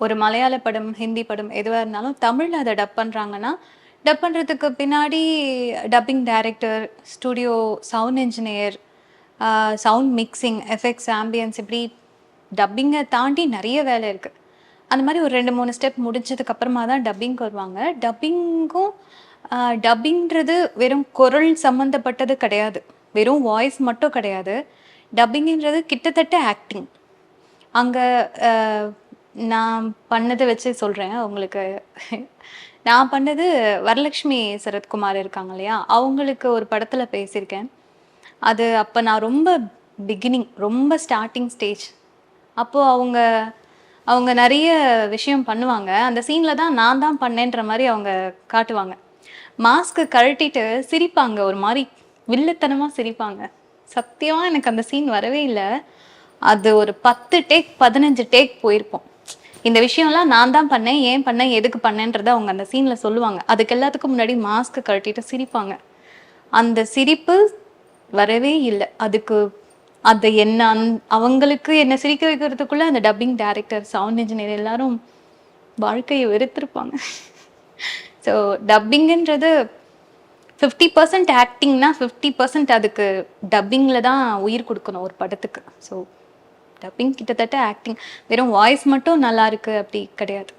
ஒரு மலையாள படம் ஹிந்தி படம் எதுவாக இருந்தாலும் தமிழில் அதை டப் பண்ணுறாங்கன்னா டப் பண்ணுறதுக்கு பின்னாடி dubbing director studio sound engineer sound mixing effects ambience இப்படி டப்பிங்கை தாண்டி நிறைய வேலை இருக்குது அந்த மாதிரி ஒரு ரெண்டு மூணு ஸ்டெப் முடிஞ்சதுக்கப்புறமா தான் டப்பிங்க்கு வருவாங்க. டப்பிங்கும் டப்பிங்கிறது வெறும் குரல் சம்மந்தப்பட்டது கிடையாது. வெறும் வாய்ஸ் மட்டும் கிடையாது. டப்பிங்கிறது கிட்டத்தட்ட ஆக்டிங் அங்கே நான் பண்ணதை வச்சு சொல்கிறேன் உங்களுக்கு நான் பண்ணது வரலட்சுமி சரத்குமார் இருக்காங்க இல்லையா? அவங்களுக்கு ஒரு படத்தில் பேசியிருக்கேன். அது அப்போ நான் ரொம்ப பிகினிங் ரொம்ப ஸ்டார்டிங் ஸ்டேஜ் அப்போது அவங்க அவங்க நிறைய விஷயம் பண்ணுவாங்க. அந்த சீனில் தான் நான் தான் பண்ணேன்ற மாதிரி அவங்க காட்டுவாங்க. மாஸ்க்கு கழட்டிட்டு சிரிப்பாங்க. ஒரு மாதிரி வில்லத்தனமாக சிரிப்பாங்க. சத்தியமாக எனக்கு அந்த சீன் வரவே இல்லை. அது ஒரு பத்து டேக் பதினஞ்சு டேக் போயிருப்போம். இந்த விஷயம்லாம் நான் தான் பண்ணேன் ஏன் பண்ணேன் எதுக்கு பண்ணேன்றத அவங்க அந்த சீனில் சொல்லுவாங்க. அதுக்கு எல்லாத்துக்கும் முன்னாடி மாஸ்க் கழட்டிட்டு சிரிப்பாங்க. அந்த சிரிப்பு வரவே இல்லை. அதுக்கு அது என்ன அந் அவங்களுக்கு என்ன சிரிக்க வைக்கிறதுக்குள்ள அந்த டப்பிங் டைரக்டர் சவுண்ட் இன்ஜினியர் எல்லாரும் வாழ்க்கையை வெறுத்திருப்பாங்க. ஸோ டப்பிங்குன்றது ஃபிஃப்டி பர்சன்ட் ஆக்டிங்னா ஃபிஃப்டி பர்சன்ட் அதுக்கு டப்பிங்கில் தான் உயிர் கொடுக்கணும் ஒரு படத்துக்கு. ஸோ டப்பிங் கிட்டத்தட்ட ஆக்டிங் வெறும் வாய்ஸ் மட்டும் நல்லா இருக்கு அப்படி கிடையாது.